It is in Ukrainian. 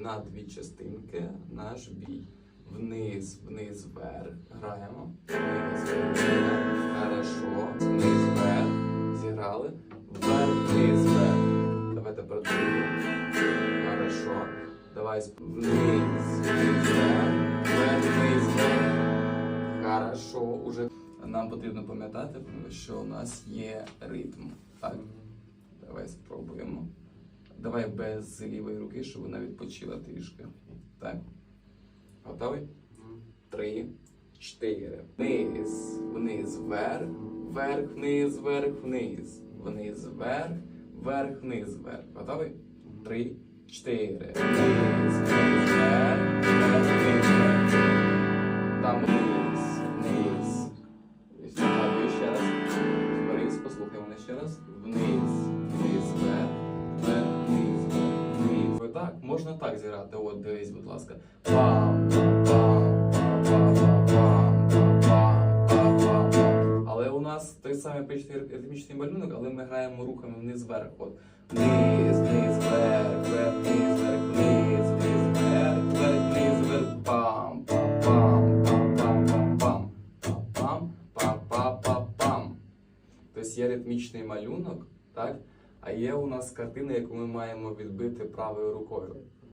На дві частинки наш бій. Вниз, вниз, вверх. Граємо. Вниз, вверх. Хорошо. Вниз, вверх. Зіграли. Вверх, вниз, вверх. Давайте працюємо. Хорошо. Давай вниз, вниз, вверх. Вверх, вниз, вверх. Хорошо. Уже нам потрібно пам'ятати, що у нас є ритм. Так. Давай без лівої руки, щоб вона відпочила трішки. Так. Готовий? Три, чотири. Вниз, вниз, вверх, вверх, вниз, вверх, вниз. Вниз, вверх, вверх, вниз, вверх. Готовий? Три, чотири. Так, можна так зіграти. От, дивись, будь ласка. Але у нас той самий пичний ритмічний малюнок, але ми граємо рухами вниз вверх. От. Вниз, вниз, вверх, вверх, вниз, вверх, вниз, вниз, вверх, вверх, вниз, вверх. Пам, пам, пам, пам, пам, пам, пам. Пам, пам, пам, пам, пам. Тобто є ритмічний малюнок, так? А є у нас картина, яку ми маємо відбити правою рукою.